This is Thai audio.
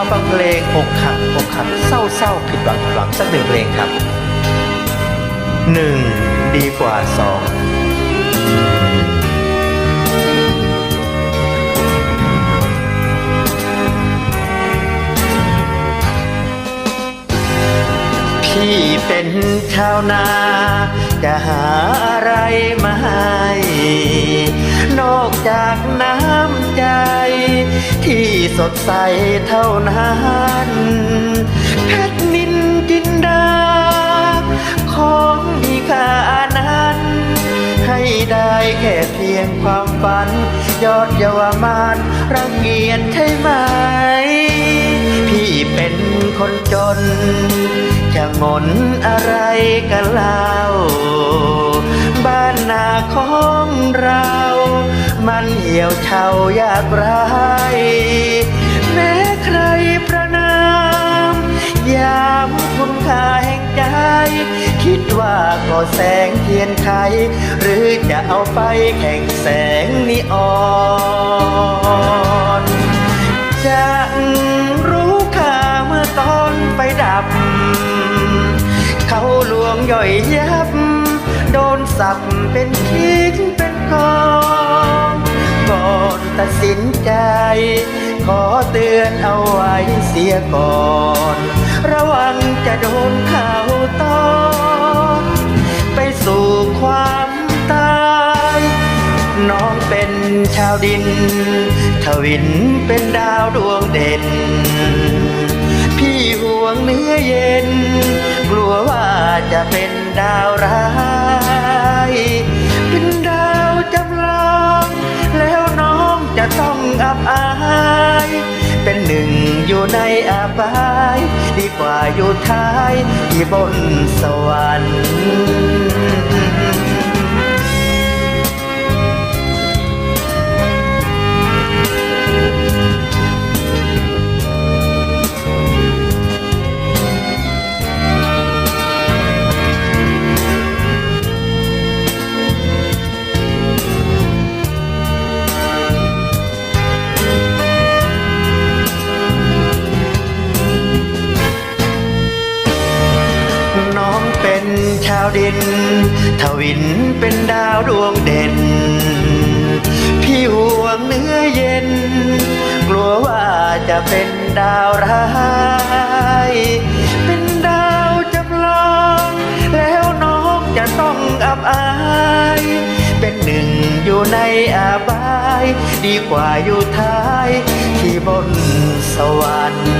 มาฟังเพลงอกหักอกหักเศร้าเศร้าผิดหวังผิดหวังสักหนึ่งเพลงครับหนึ่งดีกว่าสองพี่เป็นชาวนาจะหาอะไรมา สดใสเท่านั้นเพชรนินจินดา ของมีค่านั้น ให้ได้แค่เพียงความฝัน ยอดเยาวมานรังเกียจใช่ไหม พี่เป็นคนจน จะงนอะไรกันเล่า บ้านนาของเรา มันเหี่ยวเฉายากไรแม้ใครประนามยามคุณค่าแห่งใจ คิดว่าก็แสงเทียนไข หรือจะเอาไปแข่งแสงนีออนจะรู้ค่าเมื่อตอนไฟดับ เขาลวงย่อยยับ โดนสับเป็นทิ้งเป็นกองก่อน สินใจ ขอเตือนเอาไว้เสียก่อน ระวังจะโดนข่าวตอนไปสู่ความตาย น้องเป็นชาวดิน ทวินเป็นดาวดวงเด่น พี่ห่วงเนื้อเย็น กลัวว่าจะเป็นดาวร้าย จะต้องอับอาย เป็นหนึ่งอยู่ในอาบาย ดีกว่าอยู่ท้ายที่บนสวรรค์าวดิน ทวินเป็นดาวดวงเด่น พี่ห่วงเนื้อเย็น กลัวว่าจะเป็นดาวร้ายเป็นดาวจำลอง แล้วน้องจะต้องอับอาย เป็นหนึ่งอยู่ในอาบาย ดีกว่าอยู่ท้ายที่บนสวรรค์